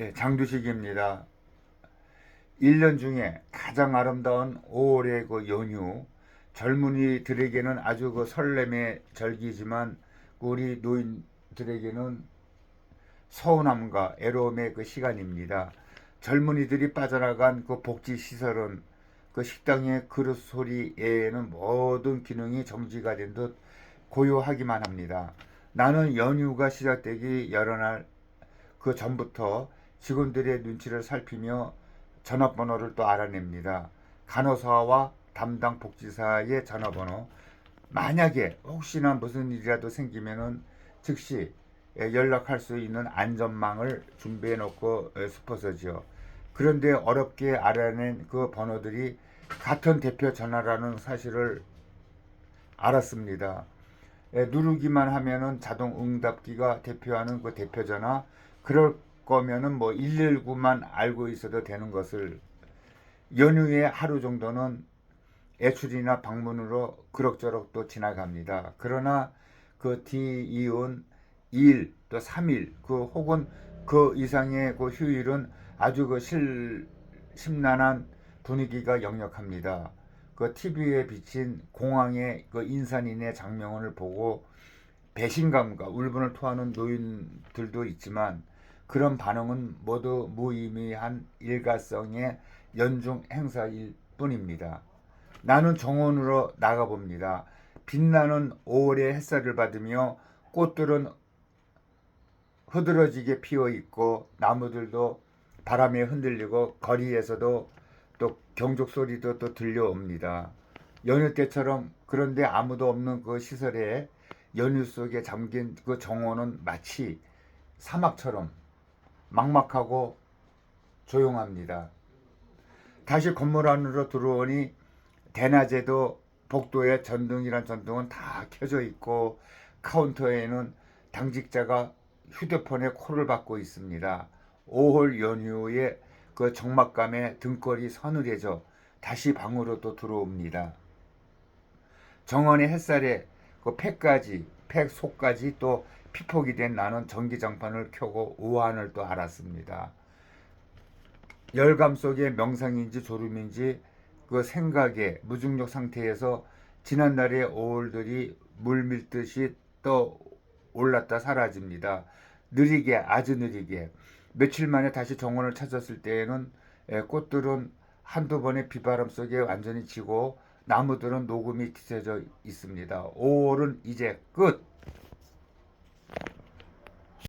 예, 장두식입니다. 1년 중에 가장 아름다운 5월의 그 연휴, 젊은이들에게는 아주 그 설렘의 절기지만 우리 노인들에게는 서운함과 애로움의 그 시간입니다. 젊은이들이 빠져나간 그 복지 시설은 그 식당의 그릇 소리에는 모든 기능이 정지가 된 듯 고요하기만 합니다. 나는 연휴가 시작되기 여러 날그 전부터 직원들의 눈치를 살피며 전화번호를 또 알아냅니다. 간호사와 담당 복지사의 전화번호. 만약에 혹시나 무슨 일이라도 생기면은 즉시 예, 연락할 수 있는 안전망을 준비해 놓고 예, 싶어서죠. 그런데 어렵게 알아낸 그 번호들이 같은 대표 전화라는 사실을 알았습니다. 예, 누르기만 하면은 자동 응답기가 대표하는 그 대표 전화 그럴 거면은 뭐 119만 알고 있어도 되는 것을 연휴에 하루 정도는 애출이나 방문으로 그럭저럭 또 지나갑니다. 그러나 그 뒤이은 2일 또 3일 그 혹은 그 이상의 그 휴일은 아주 그 실, 심란한 분위기가 역력합니다. 그 TV에 비친 공항의 그 인산인의 장면을 보고 배신감과 울분을 토하는 노인들도 있지만 그런 반응은 모두 무의미한 일가성의 연중 행사일 뿐입니다. 나는 정원으로 나가봅니다. 빛나는 5월의 햇살을 받으며 꽃들은 흐드러지게 피어 있고 나무들도 바람에 흔들리고 거리에서도 또 경적 소리도 또 들려옵니다. 연휴 때처럼 그런데 아무도 없는 그 시설에 연휴 속에 잠긴 그 정원은 마치 사막처럼 막막하고 조용합니다. 다시 건물 안으로 들어오니 대낮에도 복도에 전등이란 전등은 다 켜져 있고 카운터에는 당직자가 휴대폰에 콜을 받고 있습니다. 5월 연휴에 그 적막감에 등골이 서늘해져 다시 방으로 또 들어옵니다. 정원의 햇살에 그 팩까지 팩 속까지 또 피폭이 된 나는 전기장판을 켜고 우한을 또 알았습니다. 열감 속의 명상인지 졸음인지 그 생각의 무중력 상태에서 지난날의 오월들이 물밀듯이 또 올랐다 사라집니다. 느리게 아주 느리게 며칠 만에 다시 정원을 찾았을 때에는 에, 꽃들은 한두 번의 비바람 속에 완전히 지고 나무들은 녹음이 뒤쳐져 있습니다. 5월은 이제 끝.